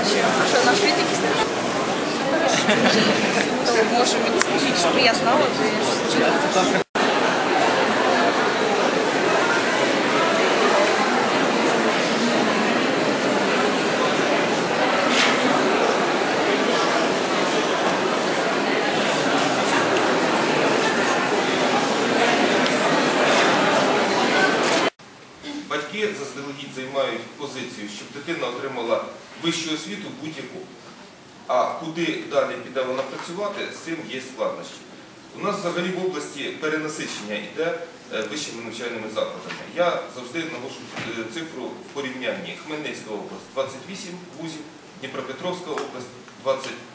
А що, а що наш світ якийсь не То може мені скажіть, щоб я знала, то я. Батьки заздалегідь займають позицію, щоб дитина отримала вищу освіту будь-яку. А куди далі піде вона працювати, з цим є складнощі. У нас взагалі в області перенасичення йде е, вищими навчальними закладами. Я завжди наводжу е, цифру в порівнянні. Хмельницька область 28 вузів, Дніпропетровська область 22 вузи.